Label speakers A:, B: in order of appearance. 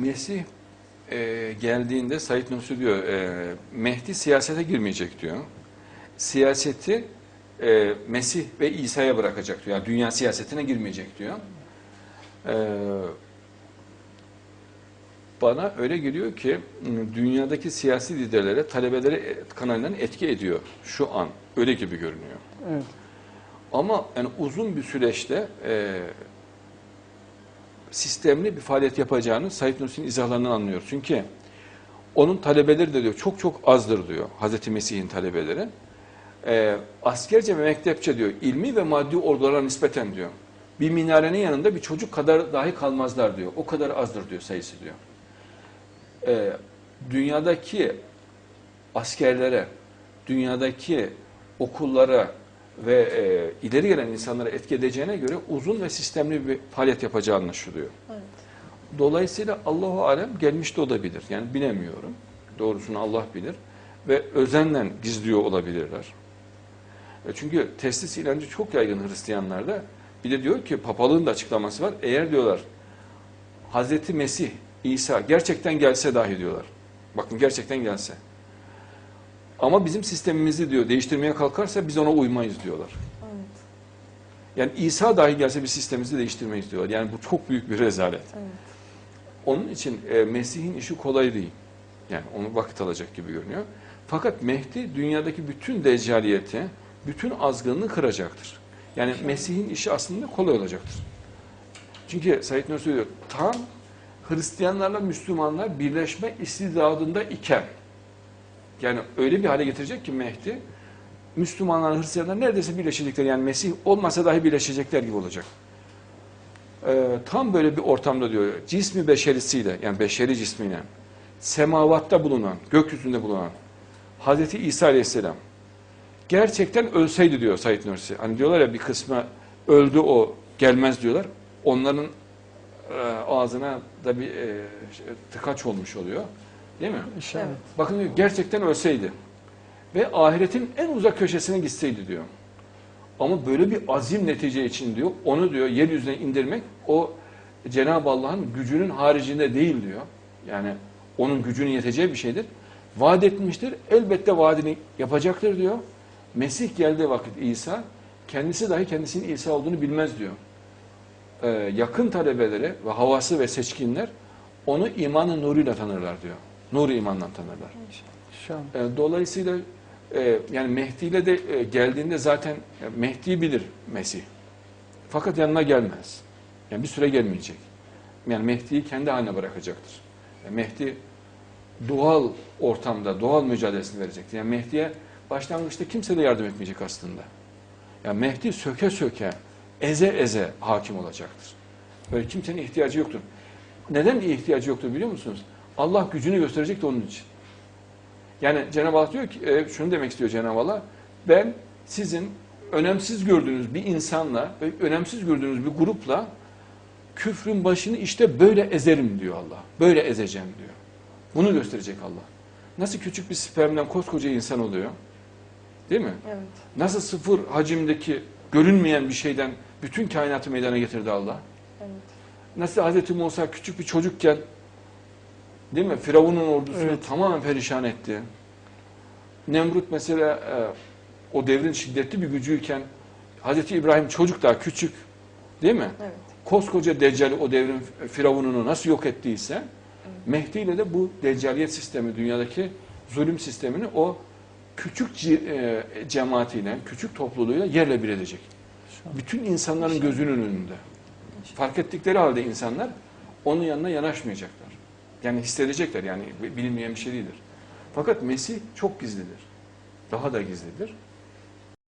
A: Mesih e, geldiğinde Said Nursi diyor e, Mehdi siyasete girmeyecek diyor. Siyaseti e, Mesih ve İsa'ya bırakacak diyor. Yani dünya siyasetine girmeyecek diyor. E, bana öyle geliyor ki dünyadaki siyasi liderlere, talebelere kanalından etki ediyor şu an. Öyle gibi görünüyor.
B: Evet.
A: Ama yani uzun bir süreçte e, sistemli bir faaliyet yapacağını Said Nursi'nin izahlarından anlıyoruz. Çünkü onun talebeleri de diyor çok çok azdır diyor Hazreti Mesih'in talebeleri. E, askerce ve mektepçe diyor ilmi ve maddi ordulara nispeten diyor. Bir minarenin yanında bir çocuk kadar dahi kalmazlar diyor. O kadar azdır diyor sayısı diyor. E, dünyadaki askerlere, dünyadaki okullara ve e, ileri gelen insanlara etki edeceğine göre uzun ve sistemli bir faaliyet yapacağı anlaşılıyor.
C: Evet.
A: Dolayısıyla Allahu alem gelmiş de olabilir. Yani bilemiyorum. Doğrusunu Allah bilir ve özenle gizliyor olabilirler. E, çünkü teslis inancı çok yaygın Hristiyanlarda. Bir de diyor ki papalığın da açıklaması var. Eğer diyorlar Hazreti Mesih, İsa gerçekten gelse dahi diyorlar. Bakın gerçekten gelse. Ama bizim sistemimizi diyor değiştirmeye kalkarsa biz ona uymayız diyorlar.
C: Evet.
A: Yani İsa dahi gelse bir sistemimizi değiştirmeyiz diyorlar. Yani bu çok büyük bir rezalet.
C: Evet.
A: Onun için e, Mesih'in işi kolay değil. Yani onu vakit alacak gibi görünüyor. Fakat Mehdi dünyadaki bütün deccaliyeti, bütün azgınlığı kıracaktır. Yani Mesih'in işi aslında kolay olacaktır. Çünkü Said Nursi diyor, tam Hristiyanlarla Müslümanlar birleşme istidadında iken, yani öyle bir hale getirecek ki Mehdi, Müslümanlar, Hristiyanlar neredeyse birleşecekler. Yani Mesih olmasa dahi birleşecekler gibi olacak. Ee, tam böyle bir ortamda diyor, cismi beşerisiyle, yani beşeri cismiyle, semavatta bulunan, gökyüzünde bulunan Hazreti İsa Aleyhisselam gerçekten ölseydi diyor Said Nursi. Hani diyorlar ya bir kısmı öldü o gelmez diyorlar. Onların e, ağzına da bir e, şey, tıkaç olmuş oluyor. Değil mi?
B: İşaret.
C: Evet.
A: Bakın diyor gerçekten ölseydi ve ahiretin en uzak köşesine gitseydi diyor. Ama böyle bir azim netice için diyor onu diyor yeryüzüne indirmek o Cenab-ı Allah'ın gücünün haricinde değil diyor. Yani onun gücünün yeteceği bir şeydir. Vaat etmiştir. Elbette vaadini yapacaktır diyor. Mesih geldiği vakit İsa kendisi dahi kendisinin İsa olduğunu bilmez diyor. Ee, yakın talebeleri ve havası ve seçkinler onu imanın nuruyla tanırlar diyor. Nuru imandan tanırlar.
B: An.
A: E, Dolayısıyla e, yani Mehdi ile de e, geldiğinde zaten e, Mehdi bilir Mesih. Fakat yanına gelmez. Yani bir süre gelmeyecek. Yani Mehdi'yi kendi haline bırakacaktır. Yani Mehdi doğal ortamda, doğal mücadelesini verecektir. Yani Mehdi'ye başlangıçta kimse de yardım etmeyecek aslında. Yani Mehdi söke söke, eze eze hakim olacaktır. Böyle kimsenin ihtiyacı yoktur. Neden ihtiyacı yoktur biliyor musunuz? Allah gücünü gösterecek de onun için. Yani Cenab-ı Allah diyor ki, e, şunu demek istiyor Cenab-ı Allah, ben sizin önemsiz gördüğünüz bir insanla, önemsiz gördüğünüz bir grupla küfrün başını işte böyle ezerim diyor Allah. Böyle ezeceğim diyor. Bunu gösterecek Allah. Nasıl küçük bir spermden koskoca insan oluyor? Değil mi?
C: Evet.
A: Nasıl sıfır hacimdeki görünmeyen bir şeyden bütün kainatı meydana getirdi Allah?
C: Evet.
A: Nasıl Hz. Musa küçük bir çocukken değil mi? Firavun'un ordusunu
B: Evet.
A: tamamen perişan etti. Nemrut mesela e, o devrin şiddetli bir gücüyken Hz. İbrahim çocuk daha küçük değil mi?
C: Evet.
A: Koskoca Deccali o devrin Firavun'unu nasıl yok ettiyse Mehdi ile de bu Deccaliyet sistemi dünyadaki zulüm sistemini o küçük e, cemaatiyle, küçük topluluğuyla yerle bir edecek.
B: Şu an.
A: Bütün insanların gözünün önünde. Fark ettikleri halde insanlar onun yanına yanaşmayacaklar. Yani hissedecekler yani bilinmeyen bir şey değildir. Fakat Mesih çok gizlidir. Daha da gizlidir.